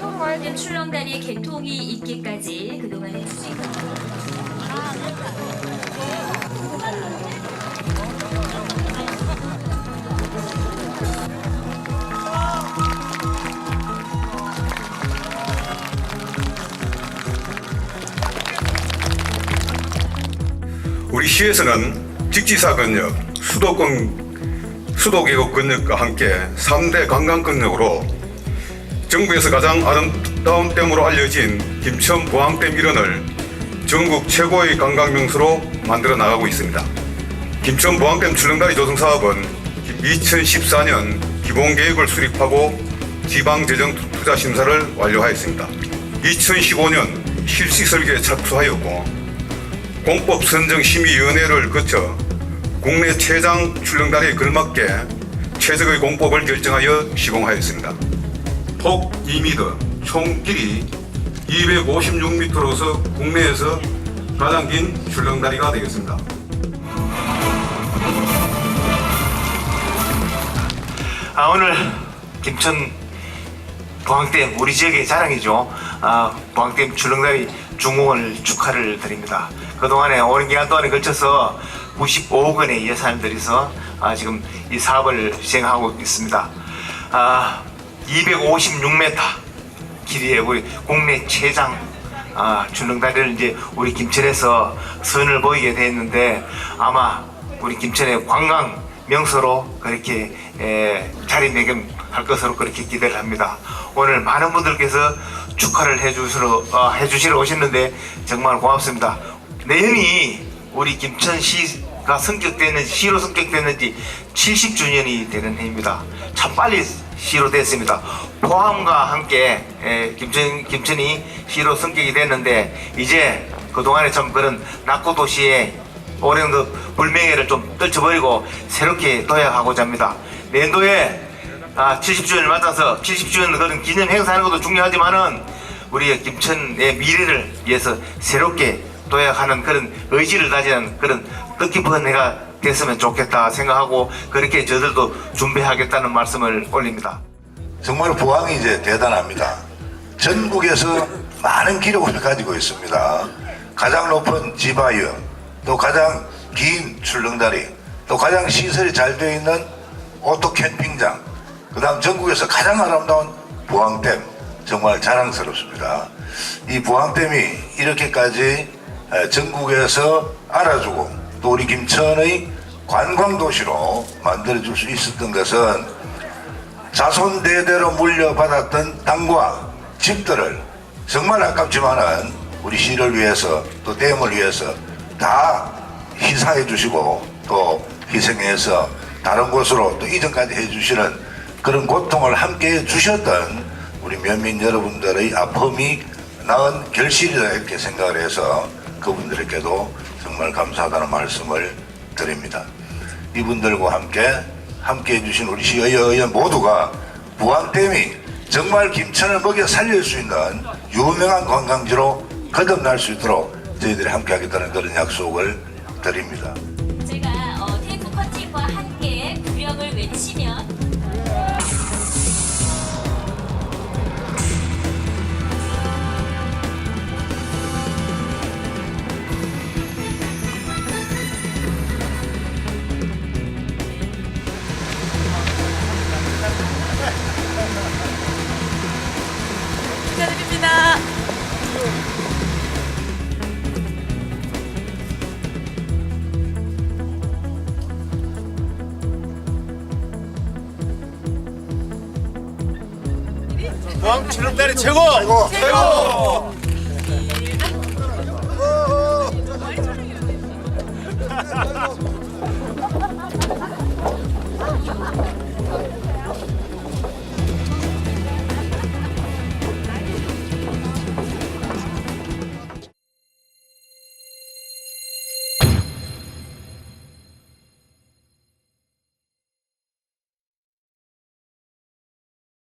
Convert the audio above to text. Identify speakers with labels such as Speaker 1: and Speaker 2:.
Speaker 1: 부항댐 출렁다리 개통이 있기까지 그동안의 수익
Speaker 2: 우리 시에서는 직지사 건역, 수도권 수도계곡 건역과 함께 3대 관광건역으로 정부에서 가장 아름다운 댐으로 알려진 김천 보항댐 일원을 전국 최고의 관광 명소로 만들어 나가고 있습니다. 김천 보항댐 출렁다리 조성 사업은 2014년 기본 계획을 수립하고 지방 재정 투자 심사를 완료하였습니다. 2015년 실시 설계에 착수하였고 공법 선정 심의위원회를 거쳐 국내 최장 출렁다리에 걸맞게 최적의 공법을 결정하여 시공하였습니다. 폭 2m, 총 길이 256m로서 국내에서 가장 긴 출렁다리가 되겠습니다.
Speaker 3: 아, 오늘 김천 보항댐 우리 지역의 자랑이죠. 아, 보항댐 출렁다리 중공을 축하를 드립니다. 그동안에 오랜 기간 동안에 걸쳐서 95억 원의 예산을 들여서 아, 지금 이 사업을 시행하고 있습니다. 아, 256m 길이의 우리 국내 최장 아, 출렁다리를 이제 우리 김천에서 선을 보이게 됐는데 아마 우리 김천의 관광 명소로 그렇게 에, 자리매김할 것으로 그렇게 기대를 합니다. 오늘 많은 분들께서 축하를 해주시러 어, 해주시러 오셨는데 정말 고맙습니다. 내년이 우리 김천시가 성격됐는지 시로 성격됐는지 70주년이 되는 해입니다. 참 빨리 시로 됐습니다. 포함과 함께 에, 김천 김천이 시로 성격이 됐는데 이제 그 동안에 참 그런 낙후 도시의 오랜 그 불명예를 좀 떨쳐버리고 새롭게 도약하고자 합니다. 내년도에 아, 70주년을 맞아서 70주년 그런 기념 행사하는 것도 중요하지만은 우리 김천의 미래를 위해서 새롭게 도약하는 그런 의지를 가지는 그런 뜻깊은 해가 됐으면 좋겠다 생각하고 그렇게 저들도 준비하겠다는 말씀을 올립니다.
Speaker 4: 정말 보항이 이제 대단합니다. 전국에서 많은 기록을 가지고 있습니다. 가장 높은 지바이어, 또 가장 긴 출렁다리, 또 가장 시설이 잘 되어 있는 오토 캠핑장, 그 다음 전국에서 가장 아름다운 보항댐, 정말 자랑스럽습니다. 이 보항댐이 이렇게까지 에, 전국에서 알아주고 또 우리 김천의 관광도시로 만들어줄 수 있었던 것은 자손 대대로 물려받았던 땅과 집들을 정말 아깝지만은 우리 시를 위해서 또 댐을 위해서 다 희사해 주시고 또 희생해서 다른 곳으로 또 이전까지 해 주시는 그런 고통을 함께 해 주셨던 우리 면민 여러분들의 아픔이 낳은 결실이다 이렇게 생각을 해서 그분들에게도 정말 감사하다는 말씀을 드립니다. 이분들과 함께 함께 해주신 우리 시의회 의원 모두가 부안댐이 정말 김천을 먹여 살릴 수 있는 유명한 관광지로 거듭날 수 있도록 저희들이 함께 하겠다는 그런 약속을 드립니다.
Speaker 3: 보항 출렁다리 최고! 최고!